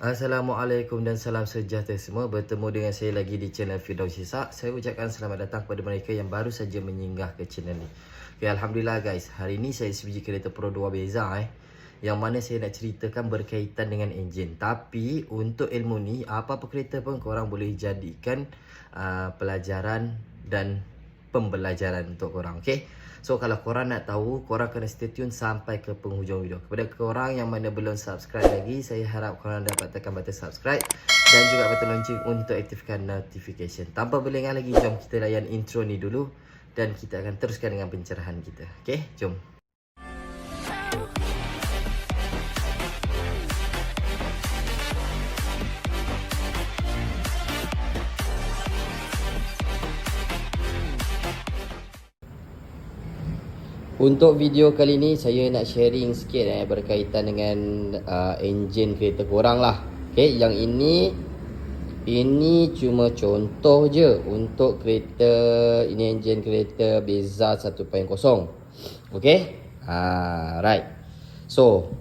Assalamualaikum dan salam sejahtera semua. Bertemu dengan saya lagi di channel Firdaus Isak Saya ucapkan selamat datang kepada mereka yang baru saja menyinggah ke channel ni. Okay, Alhamdulillah guys. Hari ni saya sebiji kereta Pro 2 Beza eh Yang mana saya nak ceritakan berkaitan dengan enjin. Tapi untuk ilmu ni Apa-apa kereta pun korang boleh jadikan uh, Pelajaran dan pembelajaran untuk korang Okay So kalau korang nak tahu, korang kena stay tune sampai ke penghujung video. Kepada korang yang mana belum subscribe lagi, saya harap korang dapat tekan button subscribe dan juga button lonceng untuk aktifkan notification. Tanpa berlengah lagi, jom kita layan intro ni dulu dan kita akan teruskan dengan pencerahan kita. Okay, jom. Untuk video kali ni saya nak sharing sikit eh berkaitan dengan uh, enjin kereta korang lah. Okay, yang ini ini cuma contoh je untuk kereta ini enjin kereta Beza 1.0. Okay, ha, right. So,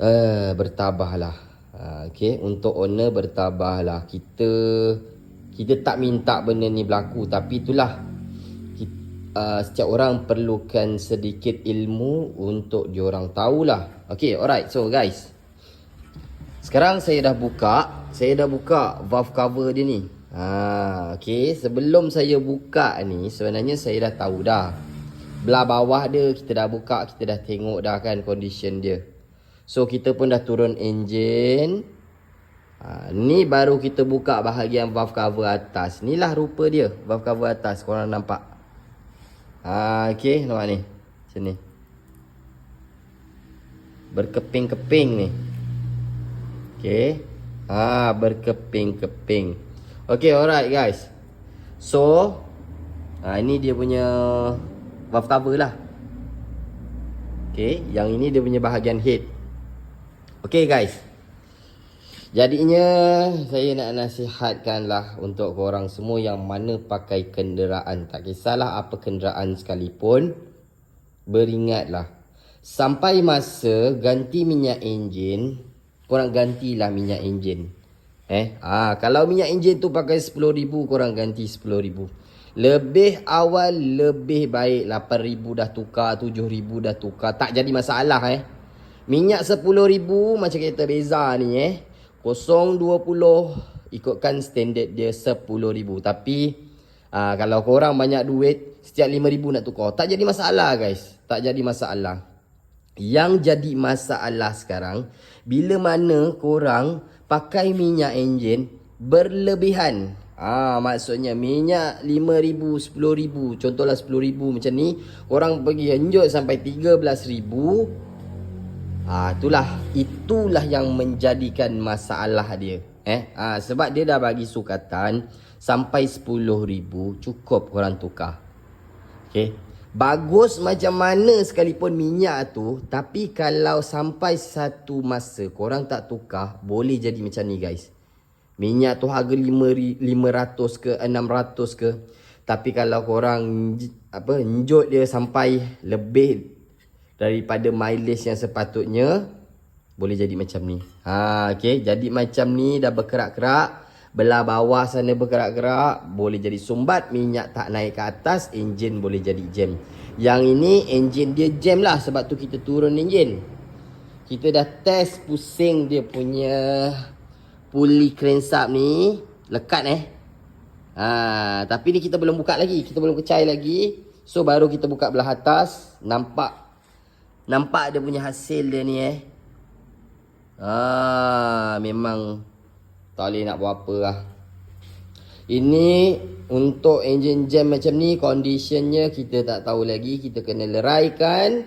uh, bertabahlah. Uh, okay, untuk owner bertabahlah. Kita kita tak minta benda ni berlaku tapi itulah uh, setiap orang perlukan sedikit ilmu untuk diorang tahulah. Okay, alright. So guys, sekarang saya dah buka, saya dah buka valve cover dia ni. Ha, okay, sebelum saya buka ni sebenarnya saya dah tahu dah. Belah bawah dia kita dah buka, kita dah tengok dah kan condition dia. So kita pun dah turun engine. Ha, ni baru kita buka bahagian valve cover atas. Inilah rupa dia, valve cover atas. Korang nampak? Ha, okey, nampak ni. Macam ni. Berkeping-keping ni. Okey. Ha, berkeping-keping. Okey, alright guys. So, ha, ini dia punya valve cover lah. Okey, yang ini dia punya bahagian head. Okey guys. Jadinya saya nak nasihatkan lah untuk korang semua yang mana pakai kenderaan. Tak kisahlah apa kenderaan sekalipun. Beringatlah. Sampai masa ganti minyak enjin. Korang gantilah minyak enjin. Eh, ah kalau minyak enjin tu pakai RM10,000 korang ganti RM10,000. Lebih awal lebih baik RM8,000 dah tukar, RM7,000 dah tukar. Tak jadi masalah eh. Minyak RM10,000 macam kereta beza ni eh. 0.20 ikutkan standard dia 10,000 tapi aa, kalau korang banyak duit setiap 5,000 nak tukar. Tak jadi masalah guys. Tak jadi masalah. Yang jadi masalah sekarang bila mana korang pakai minyak enjin berlebihan. Ah ha, maksudnya minyak 5000 10000 contohlah 10000 macam ni orang pergi enjot sampai 13000 Ah itulah itulah yang menjadikan masalah dia. Eh, ah sebab dia dah bagi sukatan sampai 10000 cukup korang tukar. Okey. Bagus macam mana sekalipun minyak tu, tapi kalau sampai satu masa korang tak tukar, boleh jadi macam ni guys. Minyak tu harga 500 ke 600 ke. Tapi kalau korang apa njut dia sampai lebih daripada mileage yang sepatutnya boleh jadi macam ni. Ha okey, jadi macam ni dah berkerak-kerak, belah bawah sana berkerak-kerak, boleh jadi sumbat, minyak tak naik ke atas, enjin boleh jadi jam. Yang ini enjin dia jam lah sebab tu kita turun enjin. Kita dah test pusing dia punya pulley crankshaft ni, lekat eh. Ha, tapi ni kita belum buka lagi, kita belum kecai lagi. So baru kita buka belah atas, nampak Nampak dia punya hasil dia ni eh. Ah, memang tak boleh nak buat apa lah. Ini untuk engine jam macam ni conditionnya kita tak tahu lagi. Kita kena leraikan.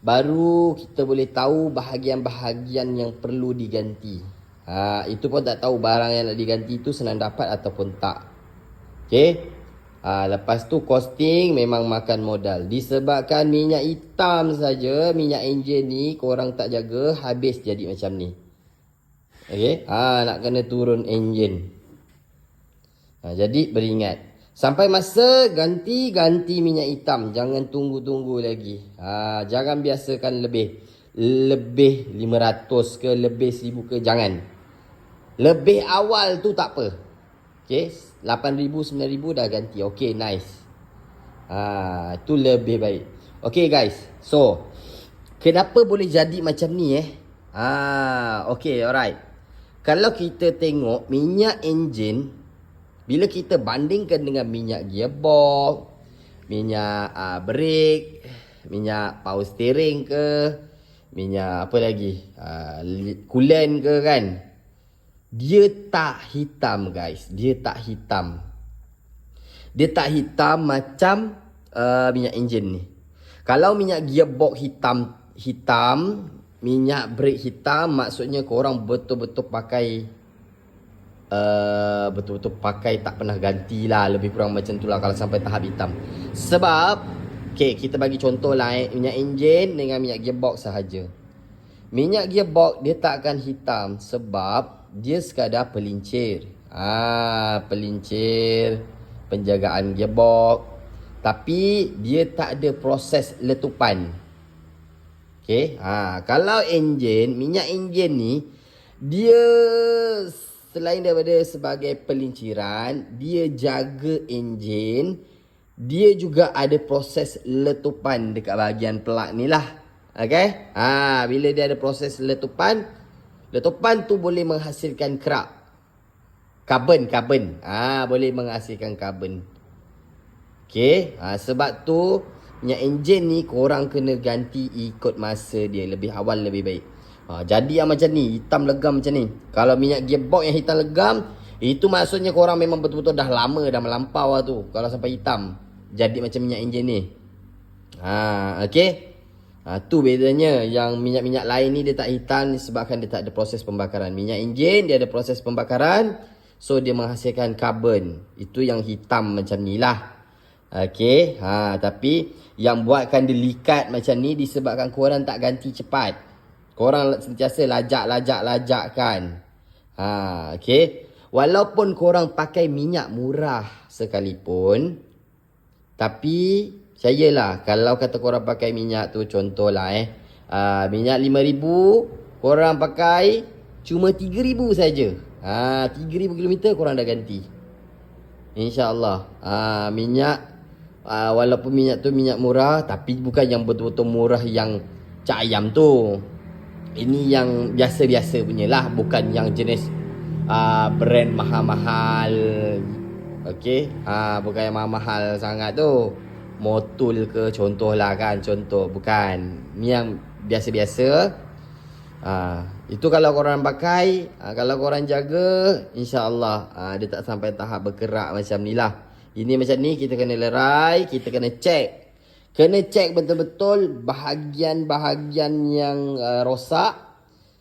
Baru kita boleh tahu bahagian-bahagian yang perlu diganti. Ha, itu pun tak tahu barang yang nak diganti tu senang dapat ataupun tak. Okay. Ha, lepas tu costing memang makan modal. Disebabkan minyak hitam saja, minyak enjin ni korang tak jaga, habis jadi macam ni. Okey, ha, nak kena turun enjin. Ha, jadi beringat. Sampai masa ganti, ganti minyak hitam. Jangan tunggu-tunggu lagi. Ha, jangan biasakan lebih. lebih 500 ke lebih 1000 ke jangan. Lebih awal tu tak apa. Okay, 8000 9000 dah ganti. Okay, nice. Ha, tu lebih baik. Okay guys. So, kenapa boleh jadi macam ni eh? Ah, okay, alright. Kalau kita tengok minyak enjin bila kita bandingkan dengan minyak gearbox, minyak uh, brake, minyak power steering ke, minyak apa lagi? Uh, coolant ke kan? Dia tak hitam guys. Dia tak hitam. Dia tak hitam macam uh, minyak enjin ni. Kalau minyak gearbox hitam hitam, minyak brake hitam maksudnya korang betul-betul pakai Uh, betul-betul pakai tak pernah ganti lah lebih kurang macam tu lah kalau sampai tahap hitam sebab okay, kita bagi contoh lah eh, minyak enjin dengan minyak gearbox sahaja minyak gearbox dia tak akan hitam sebab dia sekadar pelincir. Ah pelincir penjagaan gearbox. Tapi dia tak ada proses letupan. Okay, ha, kalau enjin, minyak enjin ni dia selain daripada sebagai pelinciran, dia jaga enjin, dia juga ada proses letupan dekat bahagian pelak ni lah. Okay? Ha, bila dia ada proses letupan, letupan tu boleh menghasilkan kerak. Karbon, karbon. Ha, boleh menghasilkan karbon. Okay? Ha, sebab tu, minyak enjin ni korang kena ganti ikut masa dia. Lebih awal, lebih baik. Ha, jadi yang macam ni, hitam legam macam ni. Kalau minyak gearbox yang hitam legam, itu maksudnya korang memang betul-betul dah lama, dah melampau lah tu. Kalau sampai hitam. Jadi macam minyak enjin ni. Ha, okay. Ha, tu bedanya. Yang minyak-minyak lain ni dia tak hitam sebabkan dia tak ada proses pembakaran. Minyak enjin dia ada proses pembakaran. So dia menghasilkan karbon. Itu yang hitam macam ni lah. Okay. Ha, tapi yang buatkan dia likat macam ni disebabkan korang tak ganti cepat. Korang sentiasa lajak-lajak-lajak kan. Ha, okay. Walaupun korang pakai minyak murah sekalipun. Tapi, lah Kalau kata korang pakai minyak tu, contohlah eh. Uh, minyak RM5,000, korang pakai cuma RM3,000 saja. Ha, RM3,000 km korang dah ganti. InsyaAllah. Ha, minyak, uh, walaupun minyak tu minyak murah, tapi bukan yang betul-betul murah yang cak ayam tu. Ini yang biasa-biasa punya lah Bukan yang jenis uh, Brand mahal-mahal Okay uh, Bukan yang mahal-mahal sangat tu Motul ke contoh lah kan Contoh bukan Ni yang biasa-biasa uh, Itu kalau korang pakai uh, Kalau korang jaga InsyaAllah uh, Dia tak sampai tahap bergerak macam ni lah Ini macam ni kita kena lerai Kita kena check Kena cek betul-betul bahagian-bahagian yang uh, rosak.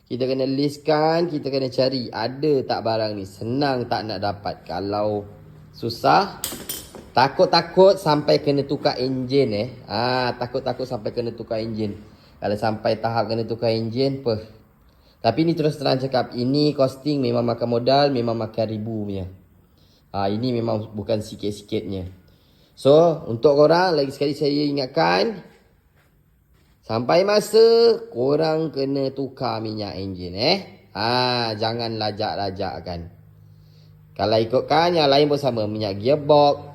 Kita kena listkan, kita kena cari ada tak barang ni. Senang tak nak dapat. Kalau susah, takut-takut sampai kena tukar enjin eh. Ah, takut-takut sampai kena tukar enjin. Kalau sampai tahap kena tukar enjin, apa? Tapi ni terus terang cakap, ini costing memang makan modal, memang makan ribu punya. Ah, ini memang bukan sikit-sikitnya. So, untuk korang, lagi sekali saya ingatkan. Sampai masa, korang kena tukar minyak enjin eh. Ha, jangan lajak-lajak kan. Kalau ikutkan, yang lain pun sama. Minyak gearbox,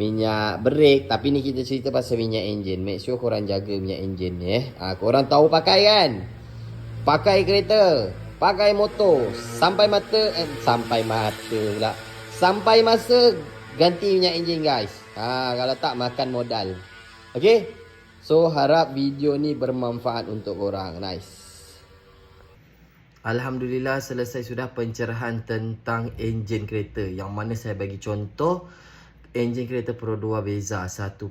minyak brake. Tapi ni kita cerita pasal minyak enjin. Make sure korang jaga minyak enjin ni eh. Ha, korang tahu pakai kan? Pakai kereta. Pakai motor. Sampai mata, eh, sampai mata pula. Sampai masa, ganti minyak enjin guys. Ha, kalau tak makan modal. Okay. So harap video ni bermanfaat untuk orang. Nice. Alhamdulillah selesai sudah pencerahan tentang enjin kereta. Yang mana saya bagi contoh. Enjin kereta Pro 2 Beza 1.0.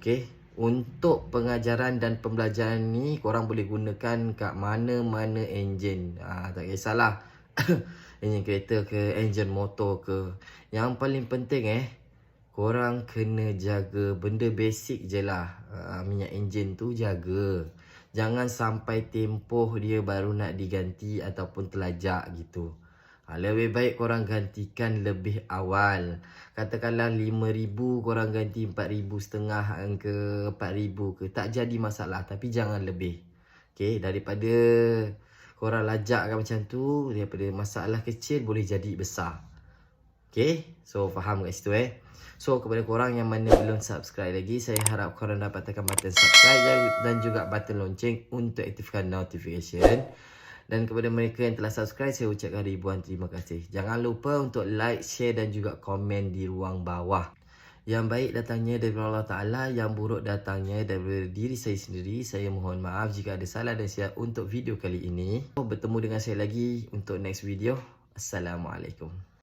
Okay. Untuk pengajaran dan pembelajaran ni. Korang boleh gunakan kat mana-mana enjin. Ha, tak kisahlah. enjin kereta ke. Enjin motor ke. Yang paling penting eh. Korang kena jaga benda basic je lah uh, Minyak enjin tu jaga Jangan sampai tempoh dia baru nak diganti ataupun telajak gitu uh, Lebih baik korang gantikan lebih awal Katakanlah RM5,000 korang ganti RM4,000 setengah ke RM4,000 ke Tak jadi masalah tapi jangan lebih Okay, daripada korang lajakkan macam tu, daripada masalah kecil boleh jadi besar. Okay, so faham kat situ eh. So kepada korang yang mana belum subscribe lagi, saya harap korang dapat tekan button subscribe dan juga button lonceng untuk aktifkan notification. Dan kepada mereka yang telah subscribe, saya ucapkan ribuan terima kasih. Jangan lupa untuk like, share dan juga komen di ruang bawah. Yang baik datangnya daripada Allah Ta'ala Yang buruk datangnya daripada diri saya sendiri Saya mohon maaf jika ada salah dan silap untuk video kali ini Bertemu dengan saya lagi untuk next video Assalamualaikum